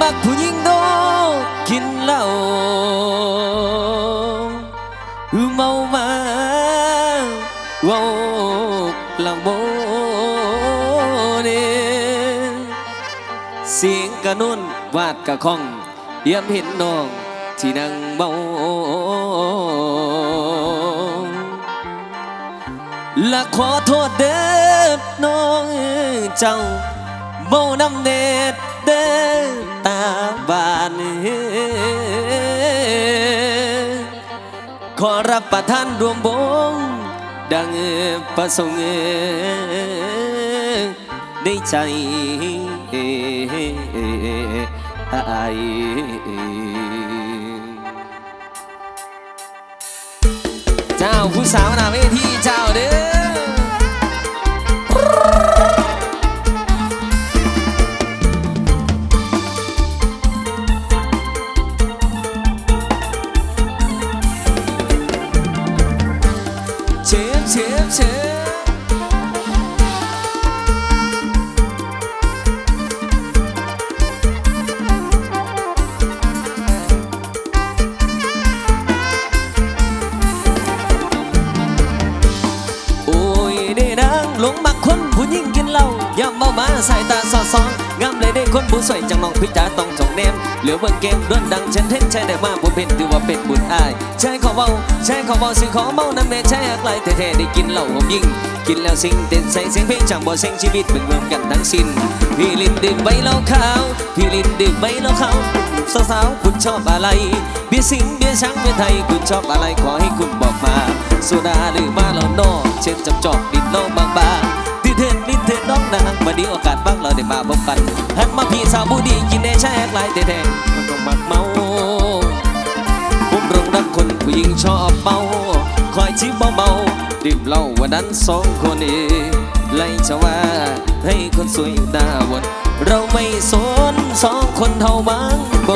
มักผู้หญิงโดกินเหล้าเมามาเว้าหลังโบเนเสียงกระนุ่นวาดกระคองเยี่ยมเห็นน้องที่นั่งเมาและขอโทษเด้อน้องเจ้าเมานำเด็ด เด้อตาบานขอรับประทานรวมวงดังประสงค์ในใจอายเจ้าผู้สาวหน้าเวทีเจ้าเด้อ เบิ่งเกมด้วนดังฉันเห็นใจได้มาผมเป็นถือว่าเป็นบุญอายใช่ขอเบาใช่ขอเบาสิ่งขอเมาน้ำแม่ใช่อักไลแท้ๆได้กินเหล้าผมยิ่งกินแล้วสิ่งเต้นใส่เสียงเพลงจังบ่เสียงชีวิตเป็นรวมกันทั้งสิ้นพี่ลินดื่มใบเหล้าขาวพี่ลินดื่มใบเหล้าขาวสาวๆคุณชอบอะไรเบียร์สิงเบียร์ช้างเบียร์ไทยคุณชอบอะไรขอให้คุณบอกมาโซดาหรือมาแล้วนอเช่นจับจอกดินเหล้าบางๆ เถินลิ้นเถินน้องนางมาดีโอกาสบ้างเราได้มาพบกันหันมาพี่สาวผู้ดีกินได้ใช่แอกลายแท้ๆมันก็มักเมาผมรงรักคนผู้หญิงชอบเมาคอยชิบเบาๆดื่มเหล้าวันนั้นสองคนเองไล่จะว่าให้คนสวยหน้าวนเราไม่สนสองคนเท่ามังบ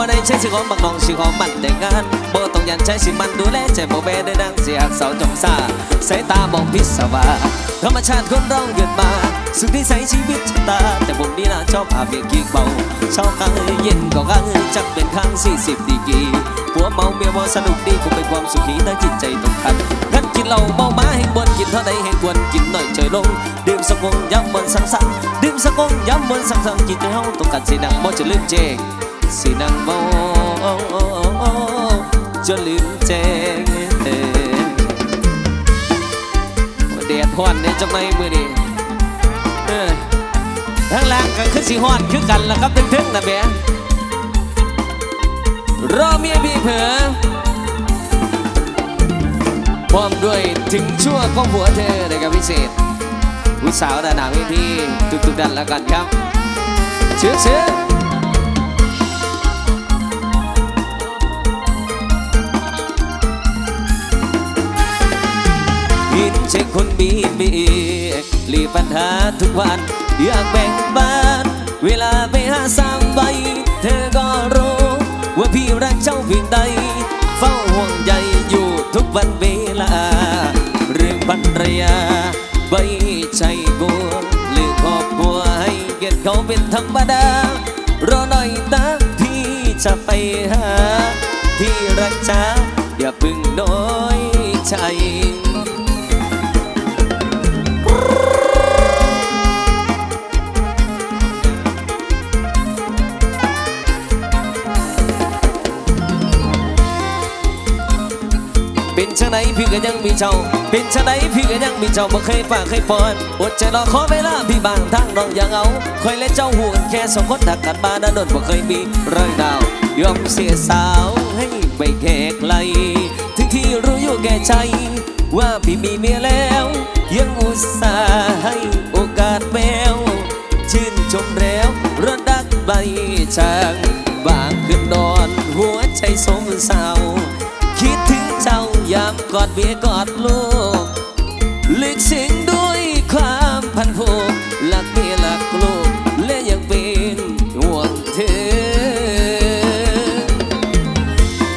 บ่ได้ใช้สิของบักน้องสิของมันแต่งงานบ่ต้องยันใช้สิมันดูแลใจบ่แม่ได้ดังเสียกเสาจงซาสายตามองพิศวาธรรมชาติคนเราเกิดมาสุขที่ใช้ชีวิตชะตา แต่ผมนี่นะชอบอาเบียร์กีเบาชอบกลางเย็นก็กลางจักเป็นครั้งสี่สิบดีกรีผัวเมาเมียบ่สนุกดีคงเป็นความสุขีแต่จิตใจต้องคันงั้นกินเหล้าเมามาให้บนกินเท่าใดให้ควรกินหน่อยเฉยลงดื่มสักวงย้ำบนสังสรรค์ดื่มสักวงย้ำบนสังสรรค์จิตใจเฮาต้องการสินังบ่จะลืมเจ สินังเมาจนลืมแจ้งเออแดดฮ้อนในจังไม่มือนี่เออทั้งล่างก็คือสิฮ้อนคือกันล่ะครับทึ่งๆนะแม่รอเมียพี่เผอพร้อมด้วยถึงชั่วของผัวเธอนะครับพิเศษผู้สาวดาหนาเวทีทุกๆดันแล้วกันครับเชื่อเชื่อ เช็คคนบีบีหลีปัญหาทุกวัน อยากแบ่งบ้าน เวลาไปหาสร้างใบ เธอก็รู้ ว่าพี่รักเจ้าเพียงใด เฝ้าห่วงใยอยู่ทุกวันเวลา เรื่องภรรยาไม่ใช่กลัวหรือครอบครัวให้เกียรติเขาเป็นธรรมดา รอหน่อยนะพี่จะไปหา ที่รักจ้าอย่าพึ่งน้อยใจ ก็ยังมีเจ้าเป็นชะไหนพี่ก็ยังมีเจ้าบ่เคยฝากเคยปอนอดใจรอขอเวลาพี่บางทางน้องยังเอาคอยเล่นเจ้าห่วงแค่สองคนถักกันมาดานนบ่เคยมีเรื่องดาวยอมเสียสาวให้ไปแขกไกลถึงที่รู้อยู่แก่ใจ ว่าพี่มีเมียแล้ว ยังอุตส่าห์ให้โอกาสแววชื่นชมแล้วระดักใบช่างบางคืนนอนหัวใจสมเศร้าคิ กอดเบียกอดลูกลึกซึ้งด้วยความพันผูกหลักเมียหลักลูกและยังเป็นห่วงเธอ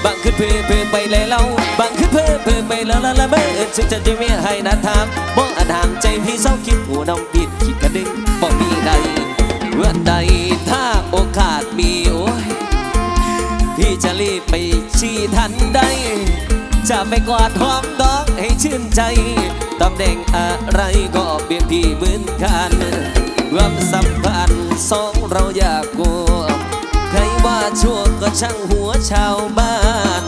บางคืนเพื่อเพื่อไปเลยเล่าบางคืนเพื่อเพื่อไปแล้วละละเมื่อจึงจะจะมีให้นาทามบ่อาจห่างใจพี่เศร้าคิดหัวน้องผิดคิดกระดึงบ่มีใดเมื่อใดถ้าโอกาสมีโอ้ยพี่จะรีบไปชี้ทันใด จะไปกวาดหอมดอกให้ชื่นใจตำแหน่งอะไรก็เปลี่ยนพี่เหมือนกันความสัมพันธ์สองเราอยากกลัวใครว่าชั่วก็ช่างหัวชาวบ้าน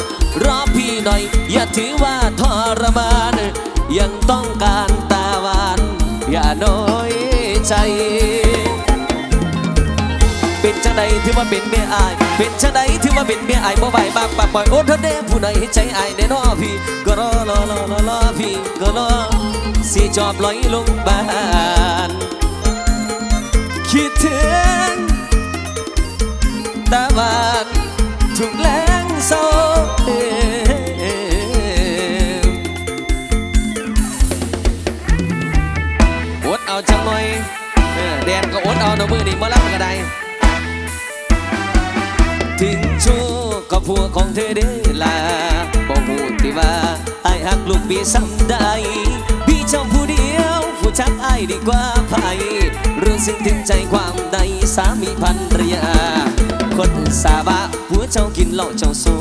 รอพี่หน่อยอย่าถือว่าทรมาน ยังต้องการตาหวานอย่าน้อยใจ เป็นจังใดถือว่าเป็นเมียอาย เป็นจังใดถือว่าเป็นเมียอายบ่ใบปากปากปล่อยโอ้เธอเด้ผู้ใดให้ใจอายได้นอพี่ก็รอรอรอรอรอพี่ก็รอสิจอบลอยลงบ้านคิดถึงตาบานถูกแรงโซ่เอ่ยอดเอาจังหน่อยเออแดนก็อดเอาหนมือนี่มารับก็ได้ ก็ผัวของเธอเด้อลาบอกหูที่ว่าไอ้หักลูกพี่ซ้ำได้พี่เจ้าผู้เดียวผู้ชักไอ้ดีกว่าไผรู้สึกถึงใจความใดสามีพันรยา คนสาบะผัวเจ้ากินเหล้าเจ้าสู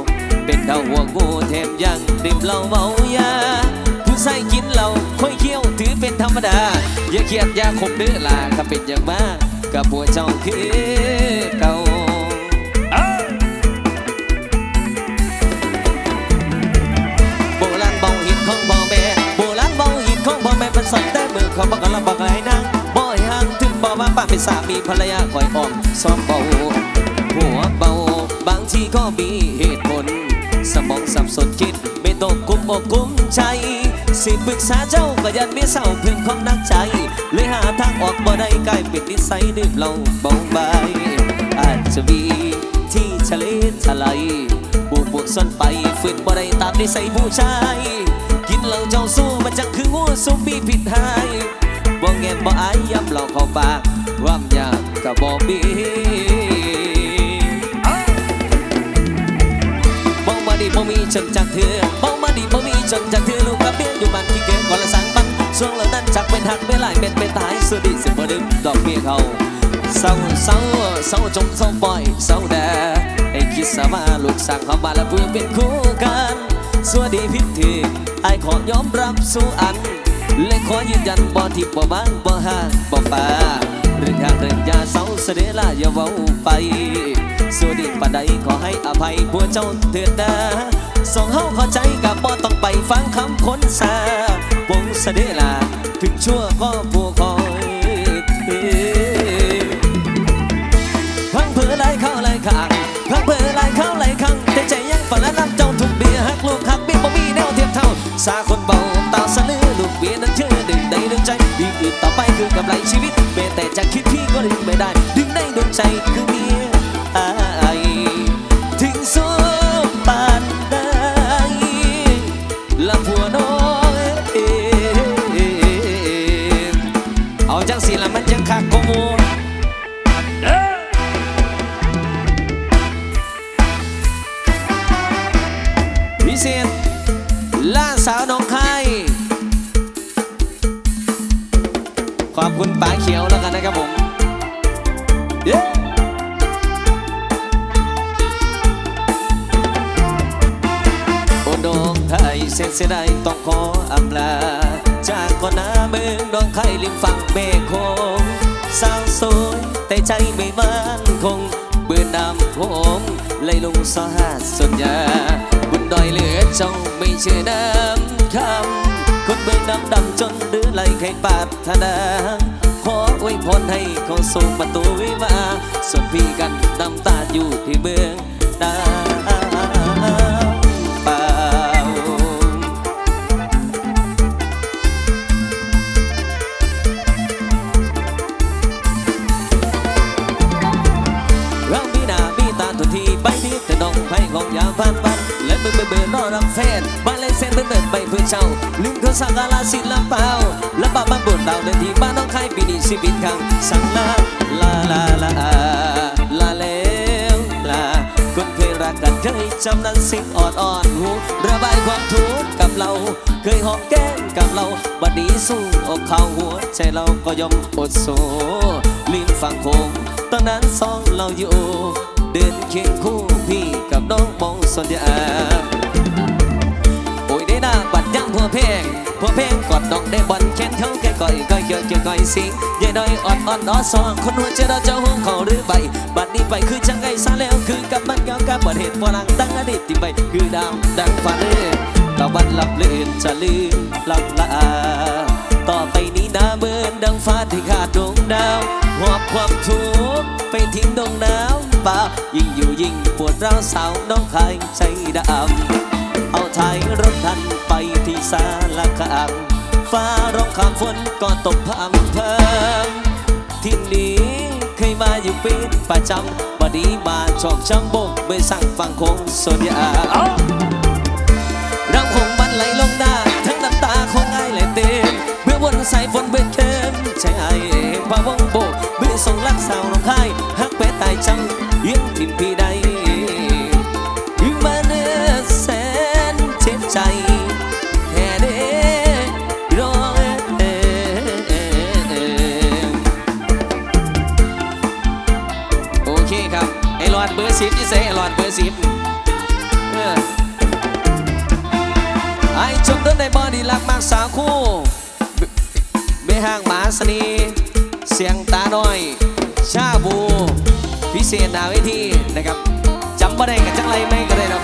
บเป็นดาวหัวงูแถมยังดื่มเหล้าเมายาผู้ใส่กินเหล้าค่อยเคี้ยวถือเป็นธรรมดา อย่าเครียดอย่าขบเด้อลาก็เป็นอย่างมากกับผัวเจ้าคือเก่า เขาบอกกันลำบากไรนางบ่อยห่างถึงบอกว่าป้าเป็นสามีภรรยาคอยอ้อมซ้อมเบาหัวเบาบางทีก็มีเหตุผล สมองสับสนคิดไม่ต้องกุมอกกุมใจ สิปรึกษาเจ้าก็ยันไม่เศร้าเพื่อนของนักใจ เลยหาทางออกบ่ได้กลายเป็นนิสัยดื่มเหล้าเบาใบอาจจะมีที่ทะเลทลายบวกบวกซ่อนไปฝืนบ่ได้ตามนิสัยผู้ชายกินเหล้าเจ้าสู้ สู้ปีผิดหายบ่แงนบ่อายย้ำหล้าเข้าปากความยากก็บ่มีบ่มาดีบ่มีจนจากเธอบ่มาดีบ่มีจนจากเธอลูกกับเบี้ยอยู่บ้านขี้เกียจก่อนละสังปันช่วงเหล่านั้นจักเป็นหักเป็นหลายเป็นเป็นตายสุดดีสิบ่ดึงดอกเบี้ยเขาเศร้าเศร้าเศร้าจงเศร้าปล่อยเศร้าแด่ให้คิดสามาลูกสั่งเข้ามาแล้วเพื่อเป็นคู่กัน สวัสดีพิธีไอ้ขอยอมรับสู่อัน และขอยืนยันบ่ทิพย์บ่บ้างบ่ห่างบ่ป่าเรื่องทางเรื่องยาเศร้าเสด็จลาอย่าเว้าไปสวัสดีปานใดขอให้อภัยผัวเจ้าเถิดนะสองเฮาข้าใจกับบ่ต้องไปฟังคำคนสาวงเสด็จลาถึงชั่วก็ผู้คอยเทพังเผือไหลเข้าไหลข้างพังเผือไหลเข้าไหลข้างแต่ใจยังฝันและน้ำจ สาคนเบาตาสะลือลูกเบียนั้นเชื่อดึงในดวงใจอีกอื่นต่อไปคือกำไรชีวิตแม้แต่จะคิดพี่ก็ดึงไม่ได้ ดึงในดวงใจคือมี มืองน้องไข่ริมฝั่งเบโคงสาวสวยแต่ใจไม่มั่นคงเบื่อน้ำผมเลยลงสหาสุญญาบุญดอยเหลือเจ้าไม่เชื่อน้ำคำคนเบื่อน้ำดำจนหรือไหลไข่ปาถนาขออวยพรให้เขาส่งประตูวิวาส่วนพี่กันน้ำตาอยู่ที่เมืองดาาทุกทีไปที่แต่น้องไผ่ของยามพันปันเบื่อเบื่อเบื่อรอรับแฟนมเลยสังกาลาศิลปาและบ้าบ้านบุญดาวเดินที่บ้านน้องไข่ปีนี้ชีวิตขังสังลาลาลาลาลาแล้วลาคนเคยรักกันเคยจำนั้นสิ่งอ่อนอ่อนหูระบายความทุกข์กับเรา เคยหอมแก้มกับเราบัดนี้สู้อกเข้าหัวใจเราก็ยอมอดสู้ลิ้นฟังคงตอนนั้นสองเราอยู่เดินเคียงคู่พี่กับน้องมองสนยา ด้หน้าบัดย่างพัวเพลงพัวเพลงกอดดอกได้บอลแขนเขาแก่ก่อยก่อยเกี่ยวเกี่ยก่อยสิงยายน้อยอ่อนอ่อนอ้อสองคนหัวใจเราเจ้าห้องเขาหรือใบบัดนี้ไปคือจังไงซาแล้วคือกับมันเก่ากับบัดเหตุฝรั่งตั้งอดีตที่ไปคือดาวดังฝันเอ้ยตะวันหลับเลื่นจะลืมหลับละอาต่อไปนี้หน้าเบินดังฟ้าที่ขาดดวงดาวหอบความทุกข์ไปทิ้งดวงน้ำ ป่ายิ่งอยู่ยิ่งปวดร้าวสาวน้องคายใจดำเอาท้ายรถทันไปที่สารคามฟ้าร้องข้ามฝนก็ตกพังเพิ่มที่นี้เคยมาอยู่เป็นประจำวันนี้มาชอกช้ำบกไม่สั่งฟังคงสนยาร่ เศษหนาเวทีนะครับจำบ่ได้กับจังไรไม่ก็ได้เนาะ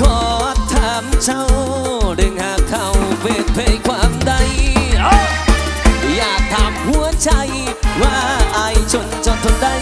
ขอถามเจ้าดึงหากเข้าเวทเพยความใด อยากถามหัวใจว่าไอชนจนทนได้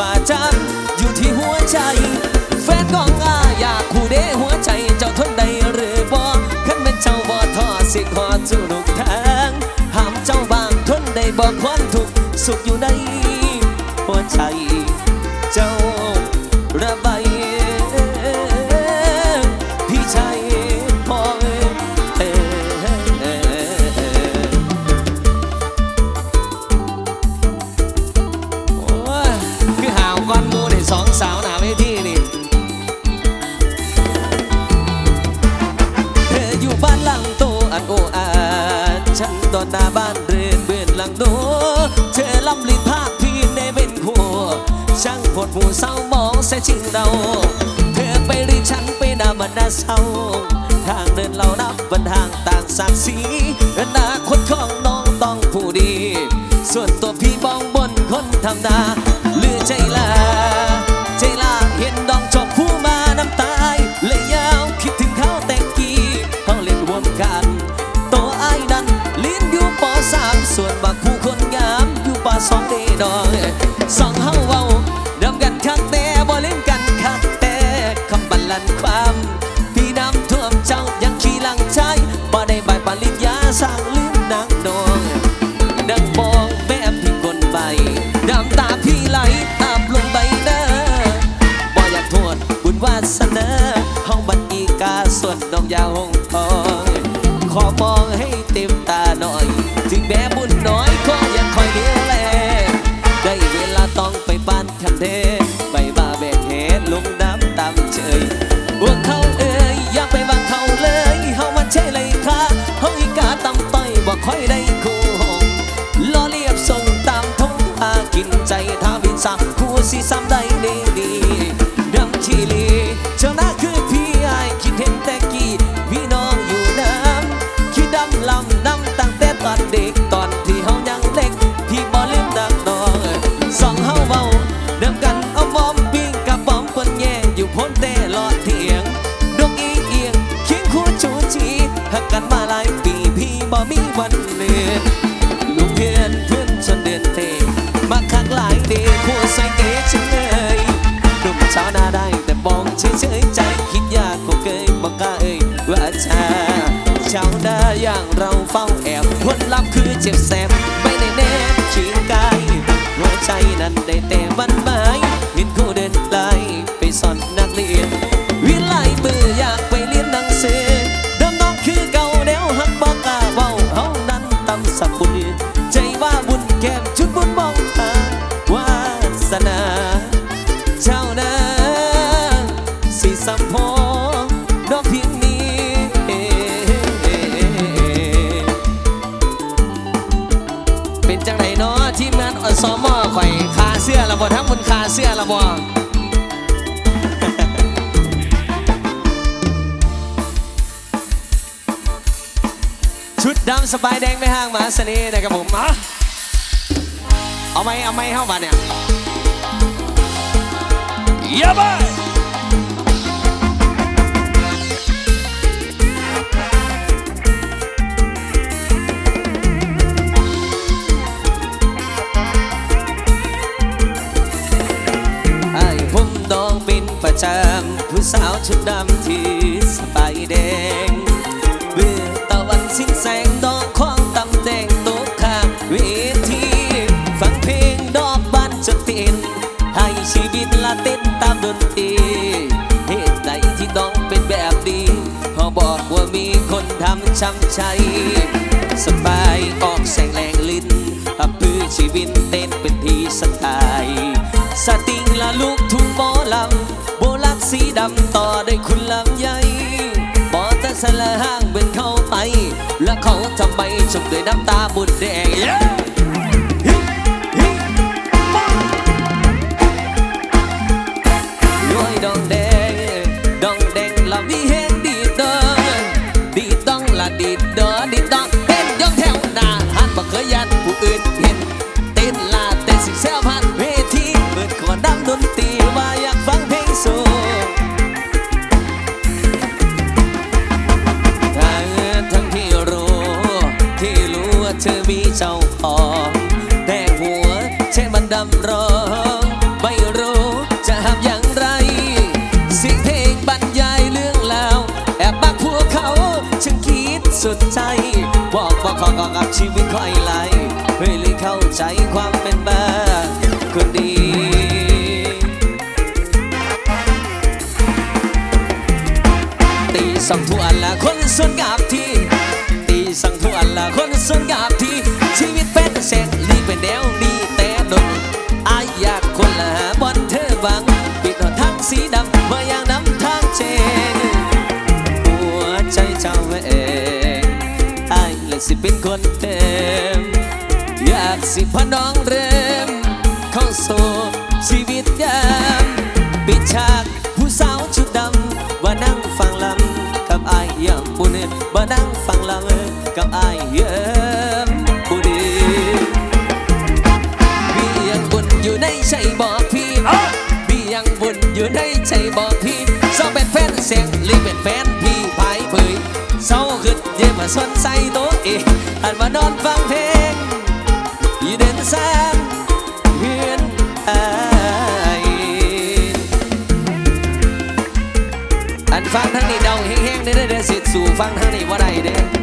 บาจันอยู่ที่หัวใจ แฟนของอาอยากคู่เดหัวใจเจ้าทนได้หรือบ่ขันเป็นเจ้าบ่ทอสิขอจูนุกทางห้ามเจ้าบางทนได้บ่ความทุกข์สุขอยู่ในหัวใจ ช่างปวดหูเศร้ามองเสียจริงเราเธอไปหรือฉันไปนามันน่าเศร้า ทางเดินเรานับบันทางต่างศักดิ์ศรีอนาคตของน้องต้องผู้ดี ส่วนตัวพี่บองบนคนทำนาเลือใจลา ใจลาเห็นดองจบคู่มาน้ำตายเลยยาวคิดถึงเขาแต่กี้เขาเล่นวมกันตัวไอ้ายนั้นลี้นอยู่ปอสามส่วนบักผู้คนงามอยู่ปอสองเดดอง Oh. ตอนที่เฮายังเล็ก พี่บ่ลืมดักดอกสองเฮาเว้าเดิมกันเอาบอมปิ้งกับบอมคนแย่อยู่พ้นเตลอดเถียงดกอีเอียงเคียงคู่ชูชีหักกันมาหลายปีพี่บ่มีวันเลือนลูกเพื่อนเพื่อนชนเดือนเทมาคักหลายเดผู้ใส่เก๋ฉันเลยหนุ่มชาวนาได้แต่มองเฉยๆใจคิดยากก็เกยบอกกล้าเอ่ยว่าชาชาวนาอย่างเราเฝ้า ลัพ เสื้อละบ่ชุดดำสบายแดงไม่ห่างมาเสน่ห์นะครับผมเอาไหมเอาไหมเข้ามาเนี่ยเยี่ยมไป จำผู้สาวชุดดำที่สบายแดงเมื่อตะวันสิ้นแสงดอกของตำแดงตกข้างเวทีฟังเพลงดอกบานจะเต้นให้ชีวิตละเต้นตามดนตรีเหตุใดที่ต้องเป็นแบบนี้พอบอกว่ามีคนทำช้ำใจ สบายออกแสงแรงลิ้นอับพื้ชีวิตเต้นเป็น ทำไมจบด้วยน้ำตาบุญแดง ขอกบอกขอกับชีวิตค่อยไหลเพื่อเลยเข้าใจความเป็นมาคนดีตีสังทุอันละคนส่วนกับทีตีสังทุอันละคนส่วนกับที สิพน้องเริ่มเข้าสู่ชีวิตยามปิดฉากผู้สาวชุดดำว่านั่งฟังลำกับอายยามบุญว่านั่งฟังลำกับอายเยิมบุญมียังบุญอยู่ในใจบอกพี่มียังบุญอยู่ในใจบอกพี่เศร้าเป็นแฟนเสียงหรือเป็นแฟนพี่พายเผยเศร้าขึ้นเย่มาสนใจตัวเองอันมานอนฟังเพลง สู่ฟังทั้งนี้ว่าได้เด้